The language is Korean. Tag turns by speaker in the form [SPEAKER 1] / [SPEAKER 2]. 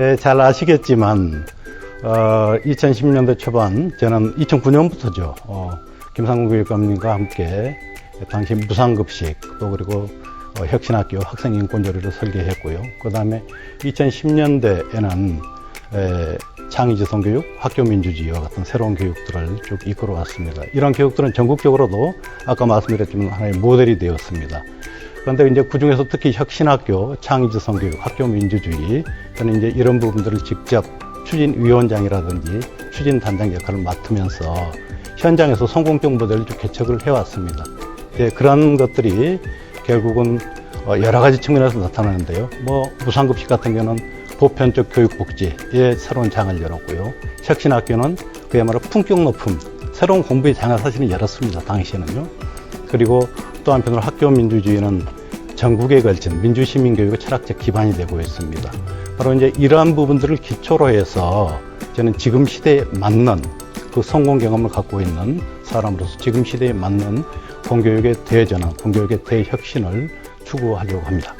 [SPEAKER 1] 예, 잘 아시겠지만 어, 2010년대 초반 저는 2009년부터죠. 어, 김상국 교육감님과 함께 당시 무상급식 또 그리고 어, 혁신학교 학생 인권조례를 설계했고요. 그 다음에 2010년대에는 에, 창의지성 교육, 학교 민주주의와 같은 새로운 교육들을 쭉 이끌어 왔습니다. 이런 교육들은 전국적으로도 아까 말씀드렸지만 하나의 모델이 되었습니다. 그런데 이제 그 중에서 특히 혁신학교, 창의지성 교육, 학교 민주주의, 저는 이제 이런 부분들을 직접 추진위원장이라든지 추진단장 역할을 맡으면서 현장에서 성공적 모델을 쭉 개척을 해왔습니다. 예, 그런 것들이 결국은 어, 여러 가지 측면에서 나타나는데요. 뭐 무상급식 같은 경우는 보편적 교육 복지에 새로운 장을 열었고요. 혁신학교는 그야말로 품격 높음, 새로운 공부의 장을 사실은 열었습니다. 당시에는요. 그리고 또 한편으로 학교 민주주의는 전국에 걸친 민주시민 교육의 철학적 기반이 되고 있습니다. 바로 이제 이러한 부분들을 기초로 해서 저는 지금 시대에 맞는 그 성공 경험을 갖고 있는 사람으로서 지금 시대에 맞는 공교육의 대전환, 공교육의 대혁신을 추구하려고 합니다.